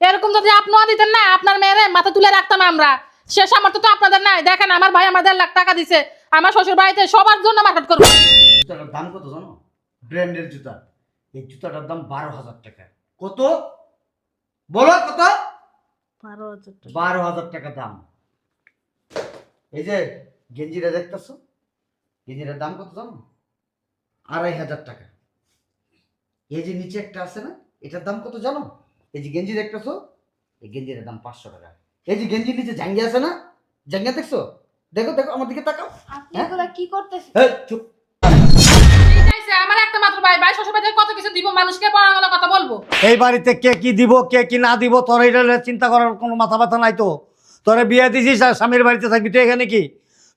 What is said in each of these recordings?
এরকম যদি আপনিও দিতেন না আপনার মেয়েরে মাথা তুলে রাখতাম আমরা। সে সামর্থ্য তো আপনাদের নাই। দেখেন আমার ভাই আমার দেড় লাখ টাকা দিছে। আমার শ্বশুর বাড়িতে সবার জন্য মার্কেট করব। জুতাটার দাম কত জানো? ব্র্যান্ডের জুতা। এই জুতাটার দাম বারো হাজার টাকা। কত? বলো কত? বারো হাজার টাকা। বারো হাজার টাকা দাম। এই যে গেঞ্জিটা দেখতেছো? গেঞ্জিটার দাম কত জানো? আড়াই হাজার টাকা। এই যে নিচে একটা আছে না এটার দাম কত জানো? এই যে গেঞ্জি দেখতেছো? এই গেঞ্জিটার দাম পাঁচশো টাকা। এই যে গেঞ্জির নিচে জাঙ্গি আছে না? জাঙ্গিয়া দেখছ? দেখো দেখো আমার দিকে তাকাও। আপনি হ্যাঁ? এগুলা কি করতেছেন? এই চুপ। আমার একটা মাত্র ভাই। ভাই শ্বশুর বাড়িতে কত কিছু দিব? মানুষকে কথা বলব। এই বাড়িতে কে কি দিব কে কি না দিব তোর এটা চিন্তা করার কোনো মাথা ব্যথা নাই তো। তোরে বিয়ে দিছিস আর স্বামীর বাড়িতে থাকবি তুই এখানে কি?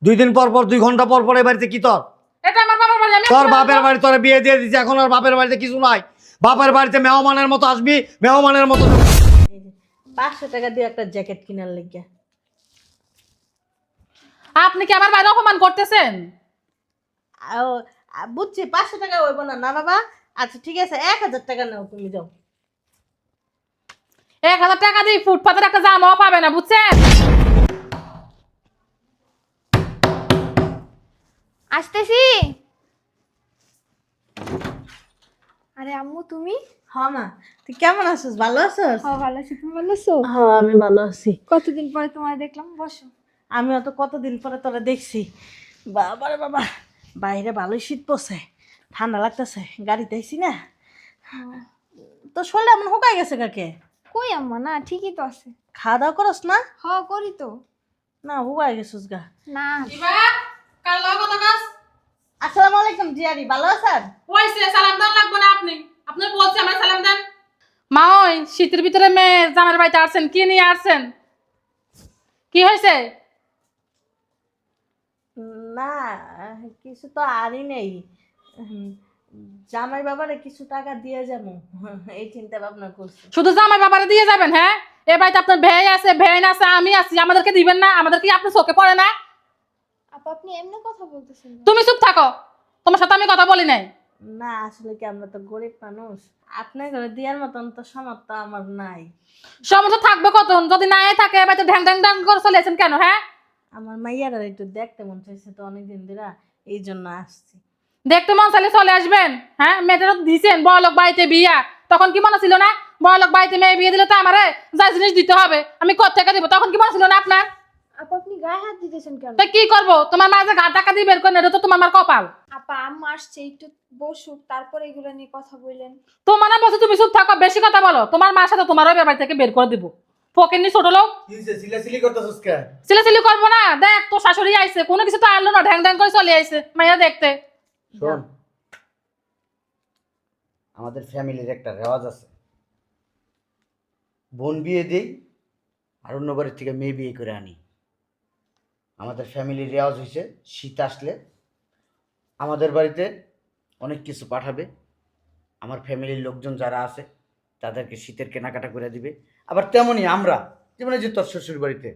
দুই দিন পর পর দুই ঘণ্টা পর পর এই বাড়িতে কি তোর? এটা আমার বাবার বাড়ি তোর বাপের বাড়ি তোরে বিয়ে দিয়ে দিছি এখন আর বাপের বাড়িতে কিছু নাই। বাপের বাড়িতে মেহমানের মতো আসবি মেহমানের মতো পাঁচশো টাকা দিয়ে একটা জ্যাকেট কিনার লেগে আপনি কি আমার বাইরে অপমান করতেছেন? বুঝছি পাঁচশো টাকা হইব না। না বাবা আচ্ছা ঠিক আছে এক হাজার টাকা নাও তুমি যাও। এক হাজার টাকা দিয়ে ফুটপাতের একটা জামাও পাবে না বুঝছেন? আসতেছি? আরে আম্মু তুমি? হ মা। তুই কেমন আছিস? ভালো আছিস? ও ভালো আছি। তুমি ভালো আছো? হ্যাঁ আমি ভালো আছি। কতদিন পরে তোমার দেখলাম? বসো। আমিও তো কতদিন পরে তোরা দেখছি? বাবা রে বাবা। বাইরে ভালোই শীত পড়ছে ঠান্ডা লাগতেছে গাড়িতে আইসি না। তো শরীরে এমন হুকাই গেছে কাকে? কই আম্মা? না ঠিকই তো আছে। খাওয়া দাওয়া করস না? হ করি তো। না হুকাই গেছিস গা। না। কাল কথা আসসালামু আলাইকুম জিয়ারি ভালো আছেন? ওইসে সালাম দেন লাগবে না আপনি আপনি বলছি আমার সালাম দেন ওই শীতের ভিতরে মেয়ে জামার বাড়িতে আসছেন কি নিয়ে আসছেন? কি হয়েছে? না কিছু তো আরই নেই। জামাই বাবারে কিছু টাকা দিয়ে যাব এই চিন্তা ভাবনা করছি। শুধু জামাই বাবারে দিয়ে যাবেন হ্যাঁ? এ বাড়িতে আপনার ভেই আছে ভেন আছে আমি আছি আমাদেরকে দিবেন না আমাদের কি আপনি চোখে পড়ে না? আপা আপনি এমনি কথা বলতেছেন তুমি চুপ থাকো। তোমার সাথে আমি কথা বলি নাই। না আসলে কি আমরা তো গরিব মানুষ? আপনার ঘরে দেওয়ার মতন তো সামর্থ্য আমার নাই। সমস্যা থাকবে কত যদি নাই থাকে বাড়িতে ঢ্যাং ঢ্যাং ঢ্যাং করে চলে আছেন কেন হ্যাঁ? আমার মাইয়ারা একটু দেখতে মন চাইছে তো অনেকদিন ধরে এই জন্য আসছি। দেখতে মন চাইলে চলে আসবেন হ্যাঁ? মেয়েটারও দিছেন বড়লোক বাড়িতে বিয়া। তখন কি মনে ছিল না? বড়লোক বাড়িতে মেয়ে বিয়ে দিলে তো আমারে যা জিনিস দিতে হবে আমি কোথেকে দিব? তখন কি মনে ছিল না আপনার? আপা আপনি গায়ে হাত দিতেছেন কেন? তো কি করব? তোমার মা যে ঘাট টাকা দিয়ে বের করেন এটা তো তোমার মার কপাল। আপা আম্মা আসছে একটু বসুক তারপরে এগুলো নিয়ে কথা বললেন। তোমার না বলছে তুমি চুপ থাকো বেশি কথা বলো। তোমার মার সাথে তোমারও বাড়ি থেকে বের করে দিব। ফকির ছোট লোক। কি হয়েছে সিলাসিলি করতেছিস কে? সিলেসিলি করব না। দেখ তো শাশুড়ি আইছে কোনো কিছু তো আনলো না ঢ্যাং ঢ্যাং করে চলে আইছে। মাইয়া দেখতে। শোন। আমাদের ফ্যামিলির একটা রেওয়াজ আছে। বোন বিয়ে দেই আর অন্য বাড়ির থেকে মেয়ে বিয়ে করে আনি। আমাদের ফ্যামিলির রেওয়াজ হয়েছে, শীত আসলে আমাদের বাড়িতে অনেক কিছু পাঠাবে। আমার ফ্যামিলির লোকজন যারা আছে, তাদেরকে শীতের কেনাকাটা করে দিবে। আবার তেমনই আমরা, যেমন যে তোর শ্বশুর বাড়িতে,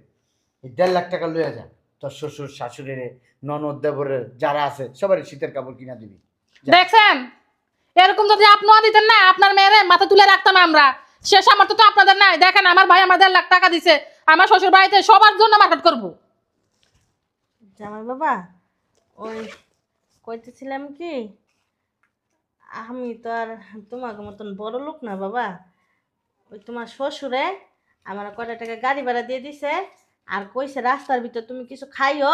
এই দেড় লাখ টাকা লইয়া যা, তোর শ্বশুর, শাশুড়ির, ননদ, দেবরের যারা আছে, সবারই শীতের কাপড় কিনা দিবি। দেখছেন? এরকম যদি আপনিও দিতেন না, আপনার মেয়েরে মাথা তুলে রাখতাম আমরা। শেষ আমার তো আপনাদের নাই। দেখেন, আমার ভাই আমার দেড় লাখ টাকা দিছে। আমার শ্বশুর বাড়িতে সবার জন্য মার্কেট করব। জামাই বাবা ওই কইতেছিলাম কি আমি তো আর তোমাকে মতন বড় লোক না বাবা। ওই তোমার শ্বশুরে আমার কটা টাকা গাড়ি ভাড়া দিয়ে দিছে আর কইছে রাস্তার ভিতর তুমি কিছু খাইও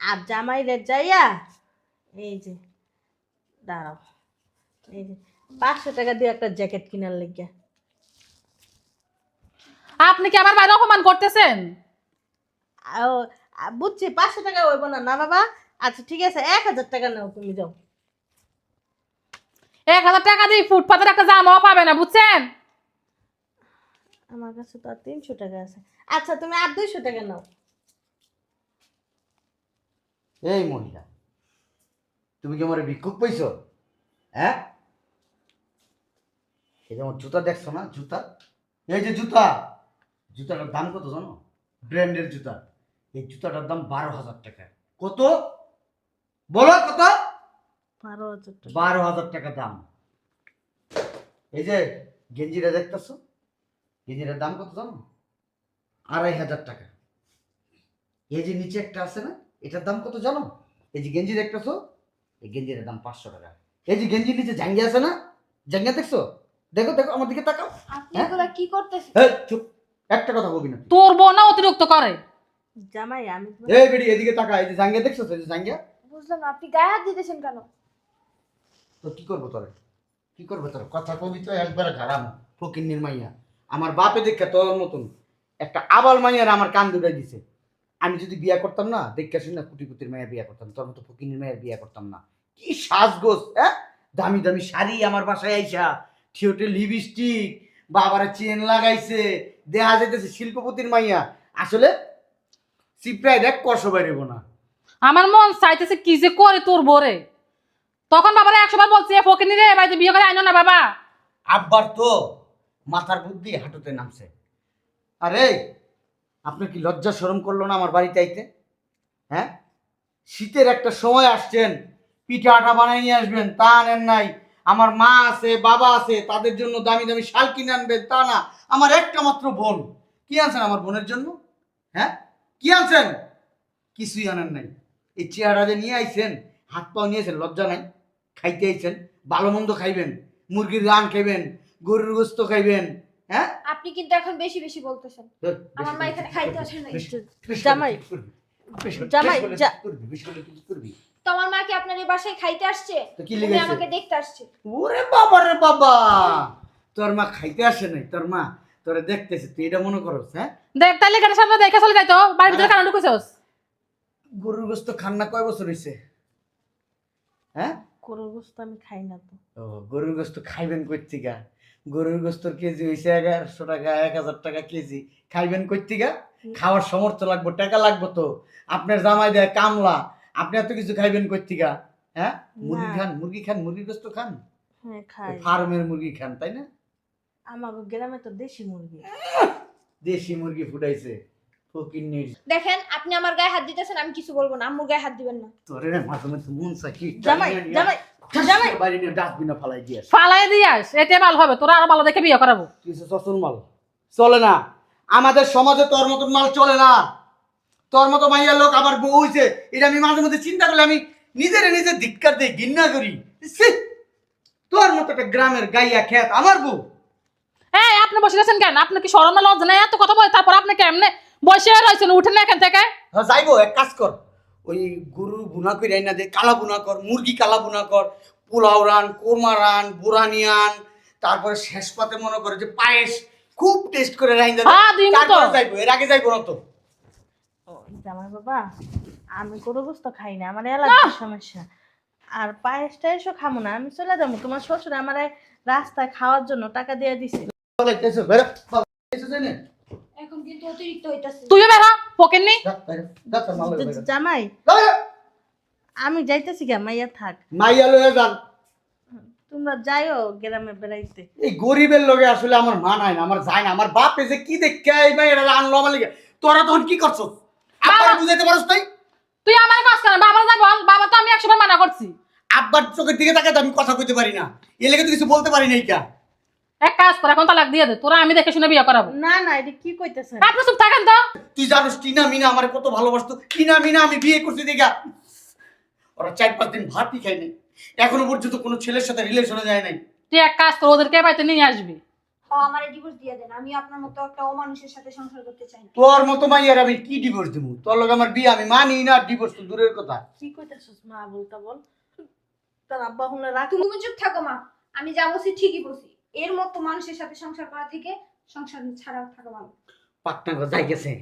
আর জামাই রে যাইয়া এই যে দাঁড়াও এই যে পাঁচশো টাকা দিয়ে একটা জ্যাকেট কিনার লেগে আপনি কি আমার বাইরে অপমান করতেছেন? বুঝছি পাঁচশো টাকা হইব না। না বাবা আচ্ছা ঠিক আছে এক হাজার টাকা নাও তুমি যাও। এক হাজার টাকা দিয়ে ফুটপাতের একটা জামাও পাবে না বুঝছেন? আমার কাছে তো আর তিনশো টাকা আছে। আচ্ছা তুমি আর দুইশো টাকা নাও। এই মহিলা তুমি কি আমার ভিক্ষুক পাইছো? হ্যাঁ? এই যে আমার জুতা দেখছ না জুতা? এই যে জুতা জুতাটার দাম কত জানো? ব্র্যান্ডের জুতা। এই জুতাটার দাম বারো হাজার টাকা। কত? বলো কত? বারো হাজার টাকা। বারো হাজার টাকা দাম। এই যে গেঞ্জিটা দেখতেছো? গেঞ্জিটার দাম কত জানো? আড়াই হাজার টাকা। এই যে নিচে একটা আছে না এটার দাম কত জানো? এই যে গেঞ্জি দেখতেছো? এই গেঞ্জির দাম পাঁচশো টাকা। এই যে গেঞ্জির নিচে জাঙ্গি আছে না জাঙ্গিয়া দেখছ? দেখো দেখো আমার দিকে তাকাও। আপনি হ্যাঁ? এগুলা কি করতেছেন? চুপ। একটা কথা বলবি না। তোর বোন না অতিরিক্ত করে? জামাই আমি এই বেডি এদিকে তাকা এই যে জাঙ্গিয়া এই যে জাঙ্গিয়া? বুঝলাম না আপনি গায়ে হাত দিতেছেন কেন? তো কি করব তোরে? কি করব তোর? কথা কবি তো একবারে ঘাড়াম ফকির মাইয়া। আমার বাপে দেখে তোর মতন একটা আবাল মাইয়ার আমার কান দুটাই দিছে। আমি যদি বিয়া করতাম না দেখে শুনে কুটিপুতির মাইয়া বিয়া করতাম তোর মতো ফকির মায়ের বিয়া করতাম না। কি সাজগোজ হ্যাঁ? দামি দামি শাড়ি আমার বাসায় আইসা থিওটে লিপস্টিক বাবারা চেন লাগাইছে দেখা যাইতেছে শিল্পপতির মাইয়া। আসলে সিপ্রায় দেখ কষ বাইরেব না। আমার মন চাইতেছে কি যে করে তোর বোরে। তখন বাবারা একশো বার বলছে ফকিনি রে বাড়িতে বিয়ে করে আইনো না বাবা। আব্বার তো মাথার বুদ্ধি হাঁটুতে নামছে। আরে আপনার কি লজ্জা শরম করল না আমার বাড়িতে আইতে? হ্যাঁ? শীতের একটা সময় আসছেন পিঠা আটা বানাই নিয়ে আসবেন তা আনেন নাই। আমার মা আছে বাবা আছে তাদের জন্য দামি দামি শাল কিনে আনবেন তা না। আমার একটা মাত্র বোন। কি আনছেন আমার বোনের জন্য? হ্যাঁ? কি আনছেন? কিছুই আনেন নাই। এই চেহারা যে নিয়ে আইছেন হাত পাও নিয়েছেন লজ্জা নাই। খাইতে আইছেন ভালো মন্দ খাইবেন মুরগির রান খাইবেন গরুর গোস্ত খাইবেন হ্যাঁ? আপনি কিন্তু এখন বেশি বেশি বলতেছেন। আমার মা এখানে খাইতে আসে নাই। জামাই, জামাই, যা- করবি তো আমার মা কি আপনার এই বাসায় খাইতে আসছে? আমাকে দেখতে আসছে। ওরে বাবা রে বাবা! তোর মা খাইতে আসে নাই তোর মা। তোরে দেখতেছে তুই এটা মনে করস হ্যাঁ? দেখ তাইলে কেন সামনে দেখে চলে যাইতো বাড়ির ভিতরে কেন ঢুকেছস গরুর গোস্ত খান না কয় বছর হয়েছে হ্যাঁ? গরুর গোস্ত আমি খাই না তো। ও গরুর গোস্ত খাইবেন কর্তিকা গরুর গোস্তর কেজি হয়েছে এগারোশো টাকা এক হাজার টাকা কেজি। খাইবেন কর্তিকা খাওয়ার সমর্থ লাগবে টাকা লাগবে তো। আপনার জামাই দেয় কামলা আপনি এত কিছু খাইবেন কর্তিকা হ্যাঁ? মুরগি খান মুরগি খান মুরগির গোস্ত খান? হ্যাঁ খাই। ফার্মের মুরগি খান তাই না? আমাকে গ্রামে তো দেশি মুরগি। দেশি মুরগি ফুটাইছে ফকিন্নির দেখেন আপনি আমার গায়ে হাত দিতেছেন আমি কিছু বলব না আম্মুর গায়ে হাত দিবেন না। তোরে মাঝে মাঝে মন চাকি জামাই জামাই জামাই। বাড়ি নিয়ে ডাস্টবিনে ফালাই দিয়ে ফালাই দিয়াস এতে ভালো হবে তোরা আরও ভালো দেখে বিয়ে করাবো। কিছু সচল মাল চলে না। আমাদের সমাজে তোর মতন মাল চলে না। তোর মতো মাইয়া লোক আবার বউ হইছে এটা আমি মাঝে মধ্যে চিন্তা করলে আমি নিজের নিজে ধিক্কার দিয়ে ঘৃণা করি! তোর মতো একটা গ্রামের গাইয়া খ্যাত আমার বউ। আপনি বসে আছেন কেন? আপনি কি সরম না লজ্জা? নাই এত কথা বলে তারপর আপনি কেমনে বসে রয়েছেন? উঠেন না এখান থেকে। হ্যাঁ, যাইবো এক কাজ কর। ওই গরু বুনা করে আইনা দে কালা বুনা কর মুরগি কালা বুনা কর পোলাও রান কোরমা রান বুরানি আন তারপরে শেষ পাতে মনে করে যে পায়েস খুব টেস্ট করে রাইন হ্যাঁ, দিন তো। যাইবো এর আগে যাইবো না তো। ও, জামাই বাবা আমি গরু গোস্ত খাই না আমার অ্যালার্জির সমস্যা। আর পায়েস টায়েসও খাব না আমি চলে যাব। তোমার শ্বশুর আমার রাস্তায় খাওয়ার জন্য টাকা দিয়ে দিছে। তুইও। জামাই আমি যাইতেছি গা মাইয়া থাক। মাইয়া লয়ে যান। তোমরা যাইও গ্রামে বেড়াইতে। এই গরিবের লগে আসলে আমার মানায় না আমার যায় না। আমার বাপ এসে কি দেখে এই মাইয়া আনলো আমার লিগে তোরা তখন কি করছ? আব্বার বুঝাইতে পারছ তাই তুই আমার কাজ করেন বাবা যা বল বাবা তো আমি একসময় মানা করছি। আব্বার চোখের দিকে তাকাতে আমি কথা কইতে পারি না। এ লেগে তো কিছু বলতে পারি না এইটা এক কাজ কর এখন তালাক দিয়ে দে তোরা আমি দেখে শুনে বিয়ে করাবো। না না এটা কি কইতেছেন? আপনি চুপ থাকেন তো। তুই জানোস টিনা মিনা আমার কত ভালোবাসতো। টিনা মিনা আমি বিয়ে করছি দেখা। ওরা চার পাঁচ দিন ভাতই খাই নাই। এখনও পর্যন্ত কোনো ছেলের সাথে রিলেশনে যায় নাই। তুই এক কাজ কর ওদেরকে বাড়িতে নিয়ে আসবি। আমার ডিভোর্স দিয়ে দেন। আমি আপনার মতো একটা অমানুষের সাথে সংসার করতে চাই। তোর মতো মাইয়ার আমি কি ডিভোর্স দেবো তোর লগে আমার বিয়ে আমি মানি না ডিভোর্স তো দূরের কথা। কি কইতেছিস মা বলতা বল। তার আব্বা রাখ তুমি চুপ থাকো মা। আমি যা বলছি ঠিকই বলছি। এর মতো মানুষের সাথে সংসার করা থেকে সংসার ছাড়া থাকা ভালো। পাটনা গজাই গেছে।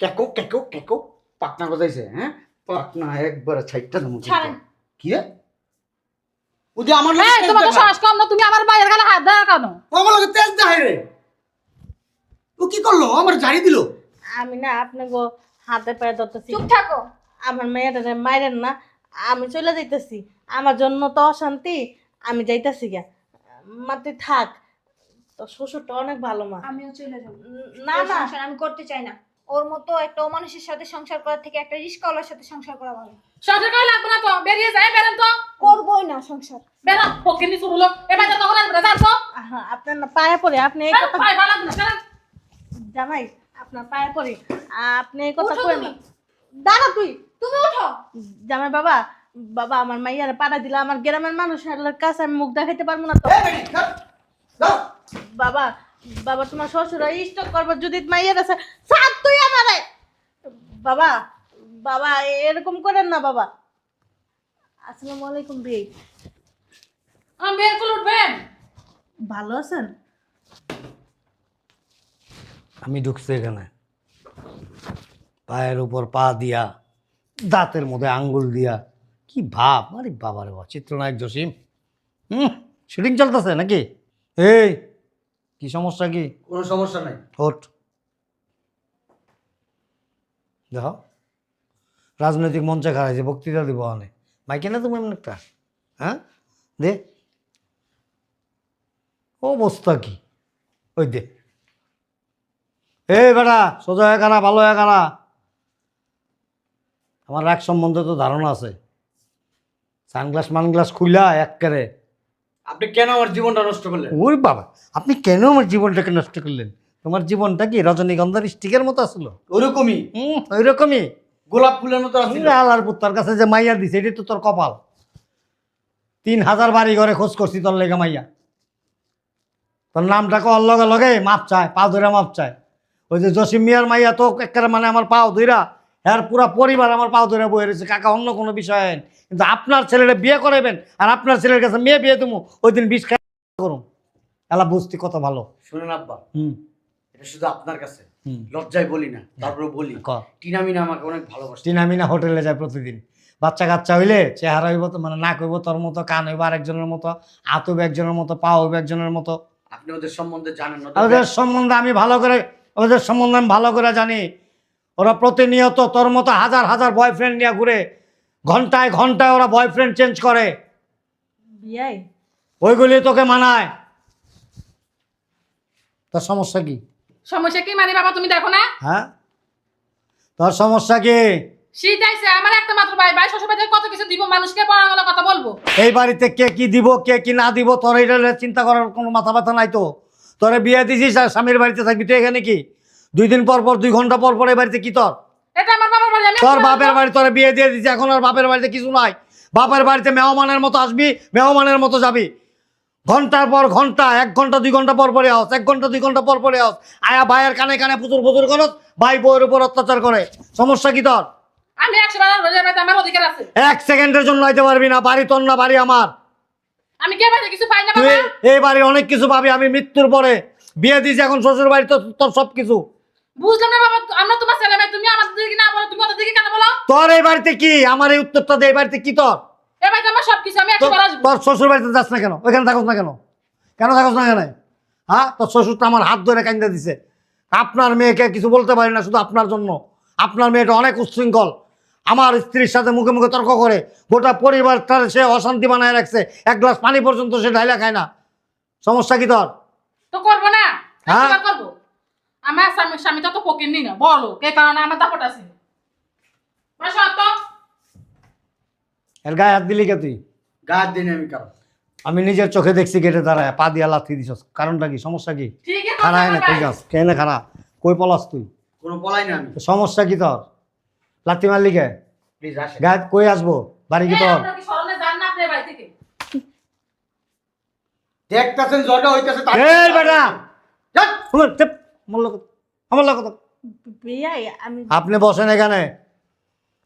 কেকো কেকো কেকো পাটনা গজাইছে হ্যাঁ? পাটনা একবার ছাইটটা দেবো কিন্তু। ছাড়েন। কি রে? ও আমার লগে তোমার তো। সাহস কম না তুমি আমার বাইরের গালে হাত দেওয়া কেন? ও আমার লগে তেজ দেখায় রে। ও কি করল? আমার জারি দিল। আমি না আপনি গো হাতে পায়ে ধরতেছি। চুপ থাকো। আমার মেয়েটা মাইরেন না আমি চলে যাইতেছি। আমার জন্য তো অশান্তি আমি যাইতেছি গা মা তুই থাক। তোর শ্বশুরটা অনেক ভালো মা। আমিও চলে যাব। না ওর না সংসার আমি করতে চাই না। ওর মতো একটা মানুষের সাথে সংসার করার থেকে একটা রিস্কাওয়ালার সাথে সংসার করা ভালো। সংসার করে লাগবে না তো। বেরিয়ে যায় বেরেন তো। করবোই না সংসার। বেরো ফকিনি শুরু হলো। এবার তখন আসবে না যার তো। আহা, আপনার না পায়ে পড়ে আপনি এই কথা ভালো লাগবে না। জামাই আপনার পায়ে পড়ি। আপনি এই কথা কই না। দাঁড়া তুই। তুমি উঠো। জামাই বাবা বাবা আমার মাইয়ারে পাড়া দিলা আমার গ্রামের মানুষের কাছে আমি মুখ দেখাইতে পারব না তো। বাবা বাবা তোমার শ্বশুর স্টক করব যদি মাইয়ার আছে সাত তুই আমারে। বাবা বাবা এরকম করেন না বাবা। আসসালামু আলাইকুম ভাই। আমি বের করে উঠবেন। ভালো আছেন? আমি ঢুকছি এখানে। পায়ের উপর পা দিয়া দাঁতের মধ্যে আঙ্গুল দিয়া কি ভাব? আরে বাবারে বাবা চিত্রনায়ক জসিম। হুম শুটিং চলতেছে নাকি? এই কি সমস্যা কি? কোনো সমস্যা নাই। ওঠ। দেখো রাজনৈতিক মঞ্চে খারাইছে বক্তৃতা দিব অনেক। মাইকে না তুমি এমন একটা? হ্যাঁ? দে। অবস্থা কি? ওই দে। এই বেটা সোজা হয়ে কারা ভালো হয়ে কারা আমার রাগ সম্বন্ধে তো ধারণা আছে। সানগ্লাস মানগ্লাস খুইলা একেবারে আপনি কেন আমার জীবনটা নষ্ট করলেন? ওই বাবা আপনি কেন আমার জীবনটাকে নষ্ট করলেন? তোমার জীবনটা কি রজনীগন্ধার স্টিকের মতো আসলো? ওরকমই হুম ওই রকমই গোলাপ ফুলের মতো আছে আল্লাহর পুত্তার কাছে যে মাইয়া দিছে এটি তো তোর কপাল। তিন হাজার বাড়ি ঘরে খোঁজ করছি তোর লেগে মাইয়া। তোর নামটাকে ওর লগে লগে মাপ চায় পা ধরে মাপ চায়। ওই যে জসিম মিয়ার মাইয়া তো একেবারে মানে আমার পাও ধইরা আর পুরা পরিবার আমার পাও ধরে বয়ে রয়েছে। কাকা অন্য কোনো বিষয় কিন্তু আপনার ছেলেটা বিয়ে করাবেন আর আপনার ছেলের কাছে মেয়ে বিয়ে দেবো ওই দিন বিষ খাই করুন। এলা বুঝতি কত ভালো। শুনেন আব্বা হুম। এটা শুধু আপনার কাছে। লজ্জায় বলি না তারপরে বলি। টিনামিনা আমাকে অনেক ভালোবাসে। টিনা মিনা হোটেলে যায় প্রতিদিন। বাচ্চা কাচ্চা হইলে চেহারা হইব তো মানে নাক হইব তোর মতো কান হইব আরেকজনের মতো হাত হইব একজনের মতো পা হইব একজনের মতো। আপনি ওদের সম্বন্ধে জানেন না ওদের সম্বন্ধে আমি ভালো করে ওদের সম্বন্ধে আমি ভালো করে জানি। ওরা প্রতিনিয়ত তোর মতো হাজার হাজার বয়ফ্রেন্ড নিয়ে ঘুরে ঘন্টায় ঘন্টায় ওরা বয়ফ্রেন্ড চেঞ্জ করে। বিয়াই? ওইগুলি তোকে মানায়। তোর সমস্যা কি? সমস্যা কি মানে বাবা তুমি দেখো না? হ্যাঁ? তোর সমস্যা কি? শীত আইছে আমার একটা মাত্র ভাই ভাই শ্বশুর বাড়িতে কত কিছু দিব মানুষকে পড়া গেলে কথা বলব। এই বাড়িতে কে কি দিব কে কি না দিব তোর এটা চিন্তা করার কোনো মাথা ব্যথা নাই তো? তোরে বিয়ে দিছিস আর স্বামীর বাড়িতে থাকবি তুই এখানে কি? দুই দিন পর পর দুই ঘণ্টা পর পর এই বাড়িতে কি তোর? এটা আমার বাবার বাড়ি আমি তোর বাপের বাড়ি তোরে বিয়ে দিয়ে দিছি এখন আর বাপের বাড়িতে কিছু নাই। বাপের বাড়িতে মেহমানের মতো আসবি মেহমানের মতো যাবি। ঘণ্টার পর ঘণ্টা এক ঘণ্টা দুই ঘণ্টা পর পরে আস এক ঘণ্টা দুই ঘণ্টা পর পরে আস আয়া ভাইয়ের কানে কানে পুতুর পুতুর করস ভাই বউয়ের উপর অত্যাচার করে। সমস্যা কি তোর? আমি বাড়িতে আমার অধিকার আছে। এক সেকেন্ডের জন্য আইতে পারবি না বাড়ি তোর না বাড়ি আমার। আমি কে বাড়িতে কিছু পাই না বাবা? এই বাড়ির অনেক কিছু পাবি আমি মৃত্যুর পরে বিয়ে দিয়েছি এখন শ্বশুর বাড়ি তো তোর সব কিছু বুঝলাম না বাবা আমরা তোমার ছেলে তুমি আমাদের দিকে না বলো তুমি ওদের দিকে কেন বলো? তোর এই বাড়িতে কি? আমার এই উত্তরটা দে এই বাড়িতে কি তোর? এ আমার সব কিছু আমি একশো আসব। তোর শ্বশুর বাড়িতে যাস না কেন? থাকস না কেন? কেন থাকস না কেন হ্যাঁ? তোর শ্বশুর তো আমার হাত ধরে কান্দা দিছে। আপনার মেয়েকে কিছু বলতে পারি না শুধু আপনার জন্য। আপনার মেয়েটা অনেক উচ্ছৃঙ্খল। আমার স্ত্রীর সাথে মুখে মুখে তর্ক করে গোটা পরিবারটার সে অশান্তি বানায় রাখছে। এক গ্লাস পানি পর্যন্ত সে ঢাইলা খায় না। সমস্যা কি তোর? তো করব না। হ্যাঁ? করব। আমার স্বামী স্বামীটা তো পকেট নি না? বলো কে কারণে আমার দাপট আছে? এর গায়ে হাত দিলি কে তুই? দিনে আমি কারণ আমি নিজের চোখে দেখছি গেটে দাঁড়ায় পা দিয়া লাথি দিছ কারণটা কি? সমস্যা কি? ঠিক আছে খারা এনে কই যাস। কেনে খারা কই পলাস তুই। কোনো পলাই না আমি। সমস্যা কি তোর লাথি মারলি কে? প্লিজ আসেন গায়ে কই আসব। বাড়ি কি তোর দেখতেছেন জয়টা হইতেছে এই বেটা! চেপ, আমার লোক আমার লোক বিয়াই আমি আপনি বসেন এখানে।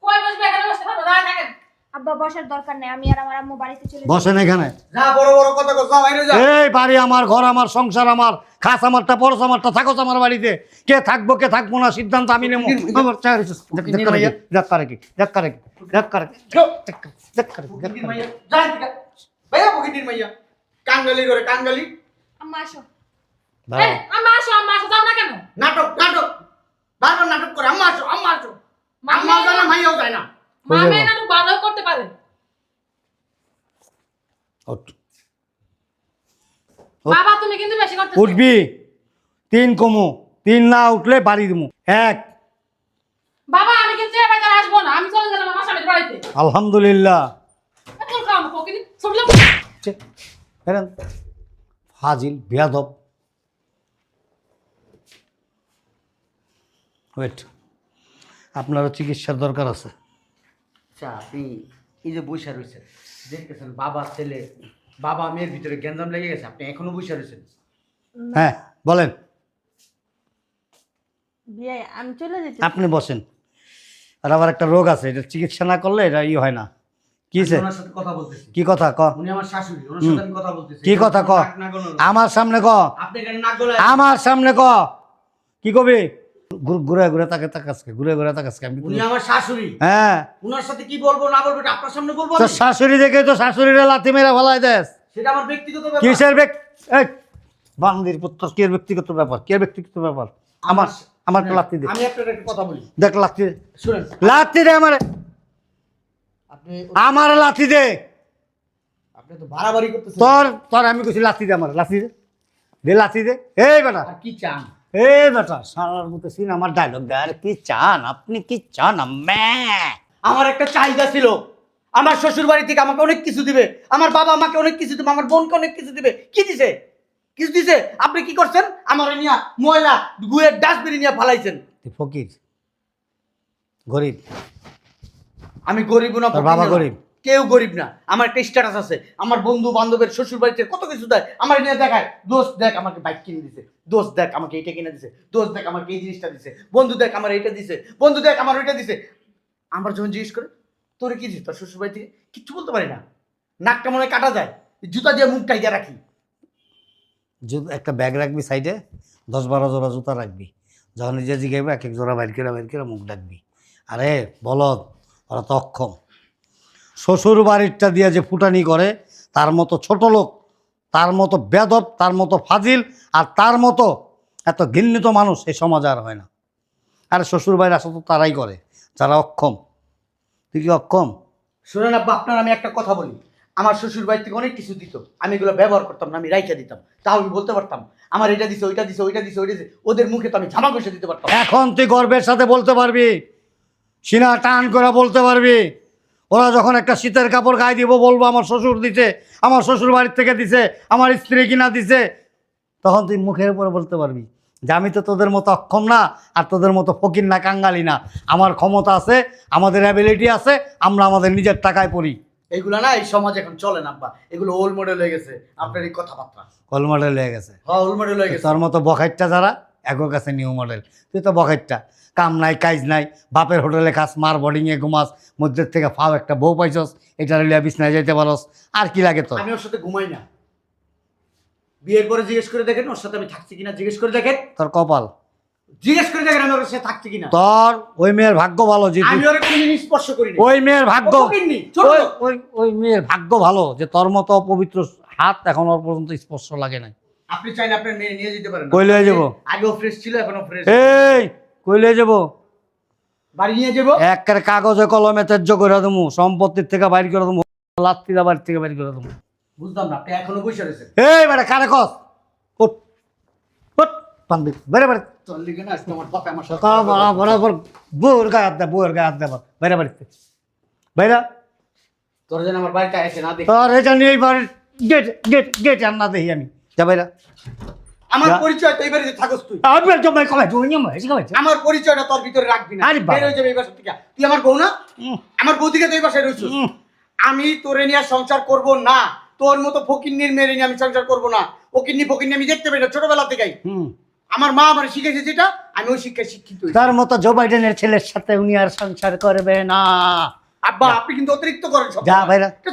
কই বসবে? এখানে বসতে পারব? দাঁড়া থাকেন। আব্বা বসার দরকার নেই আমি আর আমার আম্মু বাড়িতে চলে বসেন এখানে। যা বড় বড় কথা কথা বাইরে যা এই বাড়ি আমার ঘর আমার সংসার আমার খাস আমারটা আমারটা থাকো আমার বাড়িতে। কে থাকব কে থাকব না সিদ্ধান্ত আমি নেব। আমার চাকরি শেষ। দেখ- দেখ করে দেখ করে কি দেখ করে কি দেখ করে কি দেখ করে, কি, দেখ করে কি। মাইয়া। যা এদিকে। ভাইয়া প্রকৃতির মাইয়া। কাঙ্গালি করে কাঙ্গালি আম্মা আসো। দাঁড়াও। এই, আম্মা আসো আম্মা আসো যাও না কেন? নাটক নাটক। বারবার নাটক করে আম্মা আসো আম্মা আসো। আম্মাও যায় না মাইয়াও যায় না। মামে যাব? ভালো করতে পারে। বাবা তুমি কিন্তু বেশি করতে উঠবি। তিন কমু। তিন না উঠলে বাড়ি দিমু। এক। বাবা আমি কিন্তু এ আসব না আমি চলে গেলাম আমার স্বামীর বাড়িতে। আলহামদুলিল্লাহ। ফাজিল বেয়াদব। ওয়েট আপনারও চিকিৎসার দরকার আছে। আচ্ছা আপনি এই যে বৈশা রয়েছেন দেখতেছেন বাবা ছেলে বাবা মেয়ের ভিতরে গ্যাঞ্জাম লেগে গেছে আপনি এখনও বৈশা রয়েছেন? হ্যাঁ বলেন। আমি চলে যেতে আপনি বসেন। আর আবার একটা রোগ আছে এটা চিকিৎসা না করলে এটা ই হয় না। কি আমি ওনার সাথে কথা বলতেছি। কি কথা? ক। উনি আমার শাশুড়ি ওনার সাথে আমি কথা বলতেছি। কি কথা? ক। আমার সামনে ক। আপনি কেন নাক গলায় আমার সামনে ক। কি কবি? ঘুর- ঘুরে তাকে তাকাসকে ঘুরে ঘুরে তাকাসকে। আমি উনি আমার শাশুড়ি। হ্যাঁ। ওনার সাথে কি বলব না বলব এটা আপনার সামনে বলব তো শাশুড়ি দেখে তো শাশুড়িরে লাথি মেরে ফেলাই দেস। সেটা আমার ব্যক্তিগত ব্যাপার। কিসের ব্যক্তি এই বান্দির পুত্র কি ব্যক্তিগত ব্যাপার? কি ব্যক্তিগত ব্যাপার? আমার আমার একটা লাথি দে। আমি আপনার একটা কথা বলি। দেখ লাথি। শুনেন। লাথি দে আমার। আপনি আমার লাথি দে। আপনি তো বাড়াবাড়ি করতেছেন। তোর তোর আমি কইছি লাথি দে আমার লাথি দে। দে লাথি দে। এই বেটা। আর কি চান? এই বেটা সারার মতো সিন আমার ডায়লগ দে আর কি চান? আপনি কি চান? আম্মা! আমার একটা চাহিদা ছিল। আমার শ্বশুর বাড়ি থেকে আমাকে অনেক কিছু দিবে। আমার বাবা আমাকে অনেক কিছু দিবে। আমার বোনকে অনেক কিছু দিবে। কি দিছে? কিছু দিছে? আপনি কি করছেন? আমার নিয়ে ময়লা গুয়ের ডাস্টবিন নিয়ে ফালাইছেন। ফকির গরিব। আমি গরিব না বাবা। গরিব? কেউ গরিব না। আমার একটা স্ট্যাটাস আছে। আমার বন্ধু বান্ধবের শ্বশুর বাড়িতে কত কিছু দেয়, আমার নিয়ে দেখায়। দোষ দেখ আমাকে বাইক কিনে দিছে। দোষ দেখ আমাকে এটা কিনে দিছে। দোষ দেখ আমাকে এই জিনিসটা দিছে। বন্ধু দেখ আমার এটা দিছে। বন্ধু দেখ আমার ওইটা দিছে। আমার যখন জিজ্ঞেস করে, তোর কি দিস তোর শ্বশুর বাড়ি থেকে? কিচ্ছু বলতে পারি না। নাকটা মনে কাটা যায়। জুতা দিয়ে মুখ টাইয়া রাখি। একটা ব্যাগ রাখবি সাইডে দশ বারো জোড়া জুতা রাখবি। যখন নিজে জিগাইবে, এক এক জোড়া বাইর করে বাইর করে মুখ ডাকবি। আরে, বলদ, ওরা তো অক্ষম। শ্বশুর বাড়িরটা দিয়ে যে ফুটানি করে তার মতো ছোট লোক তার মতো বেদব তার মতো ফাজিল আর তার মতো এত ঘৃণিত মানুষ এই সমাজে আর হয় না। আরে শ্বশুর বাড়ির আসলে তো তারাই করে যারা অক্ষম। তুই কি অক্ষম? শোনেন আব্বা আপনার আমি একটা কথা বলি। আমার শ্বশুর বাড়ি থেকে অনেক কিছু দিত। আমি এগুলো ব্যবহার করতাম না আমি রাইখা দিতাম। তাও আমি বলতে পারতাম আমার এটা দিছে ওইটা দিছে ওইটা দিছে ওইটা দিছে ওদের মুখে তো আমি জামা কষে দিতে পারতাম। এখন তুই গর্বের সাথে বলতে পারবি সিনা টান করে বলতে পারবি ওরা যখন একটা শীতের কাপড় গায়ে দিব বলব আমার শ্বশুর দিছে আমার শ্বশুর বাড়ির থেকে দিছে আমার স্ত্রী কিনা দিছে তখন তুই মুখের উপরে বলতে পারবি যে আমি তো তোদের মতো অক্ষম না আর তোদের মতো ফকির না কাঙ্গালি না। আমার ক্ষমতা আছে আমাদের অ্যাবিলিটি আছে আমরা আমাদের নিজের টাকায় পড়ি। এগুলো না এই সমাজ এখন চলে না আব্বা। এগুলো ওল্ড মডেল হয়ে গেছে আপনার এই কথাবার্তা। কল মডেল হয়ে গেছে। হ্যাঁ ওল্ড মডেল হয়ে গেছে। তোর মতো বখাইটটা যারা এগো কাছে নিউ মডেল তুই তো বখাইটটা। কাম নাই কাজ নাই বাপের হোটেলে খাস মার বোর্ডিংয়ে ঘুমাস মধ্যের থেকে ফাও একটা বউ পাইছস এটা লিয়া বিছনায় যাইতে পারস আর কি লাগে তোর? আমি ওর সাথে ঘুমাই না। বিয়ের পরে জিজ্ঞেস করে দেখেন ওর সাথে আমি থাকছি কিনা জিজ্ঞেস করে দেখেন। তোর কপাল। জিজ্ঞেস করে দেখেন আমি ওর সাথে থাকছি কিনা। তোর ওই মেয়ের ভাগ্য ভালো যে তুই- আমি ওর কোনদিন স্পর্শ করিনি। ওই মেয়ের ভাগ্য ও ফকিন্নি, ছোট ওই- লোক। ওই ওই মেয়ের ভাগ্য ভালো যে তোর মতো অপবিত্র হাত এখন ওর পর্যন্ত স্পর্শ লাগে নাই। আপনি চাইলে আপনার মেয়ে নিয়ে যেতে পারেন। কই লয়ে যাব? আগেও ফ্রেশ ছিল এখনও ফ্রেশ এই কইলে যাব? বাড়ি নিয়ে যাব? একের কাগজে কলমে তেজ্য করে দেবো সম্পত্তির থেকে বাইর করে দেবো লাত্তিরা বাড়ির থেকে বাইর করে দেবো বুঝলাম না আপনি এখনও বসে রয়েছেন এই বেটা কারে কস? উঠ উঠ পান্দি বেরে বেরে তোর লিগে আজকে আমার বাপে আমার সাথে সকাল বড় বরাবর বউর গায়ে হাত দে বউর গায়ে হাত দে বাইরে বাড়িতে। বাইরা তোর যেন আমার বাড়িতে এসে না দেখি। তোর এটা নিয়ে বাড়ির গেট গেট গেট আর না দেখি আমি। যা বাইরা আমার যা। পরিচয় তো এই বাড়িতে থাকস তুই। আমি জমাই কমাই তুই নিয়ম হয়েছে কমাইছে আমার পরিচয়টা তোর ভিতরে রাখবি না। আরে। বের হয়ে যাবে এই বাসা থেকে। তুই আমার বউ না? আমার বউ দিকে তো এই বাসায় রয়েছিস আমি তোরে নিয়ে সংসার করব না। তোর মতো ফকিন্নির মেরে নিয়ে আমি সংসার করব না। ফকিন্নি ফকিন্নি আমি দেখতে পাই না ছোটবেলা থেকেই। আমার মা আমার শিখেছে যেটা আমি ওই শিক্ষায় শিক্ষিত তার মতো জো বাইডেনের ছেলের সাথে উনি আর সংসার করবে না। আব্বা আপনি কিন্তু অতিরিক্ত করেন যা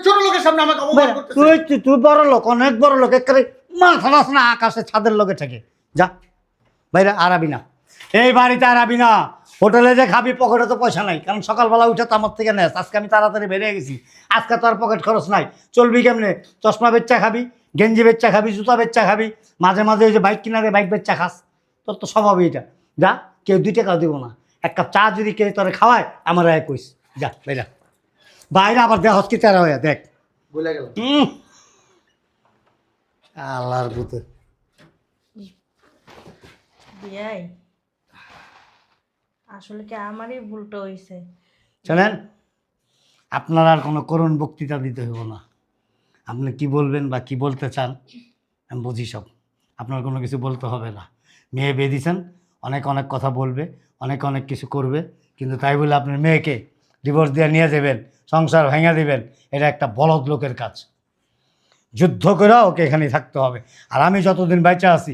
ছোট লোকের সামনে আমাকে অপমান তুই তুই- তুই বড় লোক অনেক বড় লোক একেবারে মাথা নাস না আকাশে ছাদের লোকে থেকে যা বাইরে আর আবি না। এই বাড়িতে আর আবি না। হোটেলে যে খাবি পকেটে তো পয়সা নাই। কারণ সকালবেলা উঠে তো আমার থেকে নেস। আজকে আমি তাড়াতাড়ি বেরিয়ে গেছি। আজকে তো আর পকেট খরচ নাই। চলবি কেমনে? চশমা বেচ্চা খাবি গেঞ্জি বেচ্চা খাবি জুতা বেচ্চা খাবি। মাঝে মাঝে ওই যে বাইক কিনা দেয় বাইক বেচ্চা খাস। তোর তো স্বভাবই এটা। যা কেউ দুই টাকাও দিব না। এক কাপ চা যদি কেউ তোরে খাওয়ায় আমার এক কইস। যা বাইরা। বাইরে আবার দেখ হসকি তেরা হয়ে দেখ। ভুলে গেল হুম। আল্লাহর পুতে বিয়াই আসলে কি আমারই ভুলটা হয়েছে শোনেন আপনার আর কোনো করুণ বক্তৃতা দিতে হইব না। আপনি কি বলবেন বা কি বলতে চান আমি বুঝি সব। আপনার কোনো কিছু বলতে হবে না। মেয়ে বিয়ে অনেক অনেক কথা বলবে অনেক অনেক কিছু করবে কিন্তু তাই বলে আপনার মেয়েকে ডিভোর্স দিয়ে নিয়ে যাবেন সংসার ভেঙে দেবেন এটা একটা বলদ লোকের কাজ। যুদ্ধ করে ওকে এখানেই থাকতে হবে। আর আমি যতদিন বেঁচে আছি,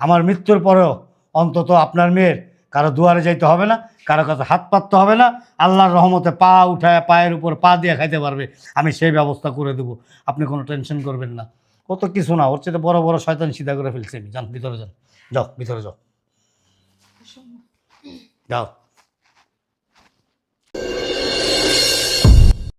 আমার মৃত্যুর পরেও অন্তত আপনার মেয়ের কারও দুয়ারে যাইতে হবে না, কারও কাছে হাত পাততে হবে না, আল্লাহর রহমতে পা উঠায় পায়ের উপর পা দিয়ে খাইতে পারবে, আমি সেই ব্যবস্থা করে দেবো। আপনি কোনো টেনশন করবেন না। ও তো কিছু না, ওর চেয়ে বড় বড় শয়তান সিধা করে ফেলছে। আমি যান, ভিতরে যান। যাও, ভিতরে যাও। যাও।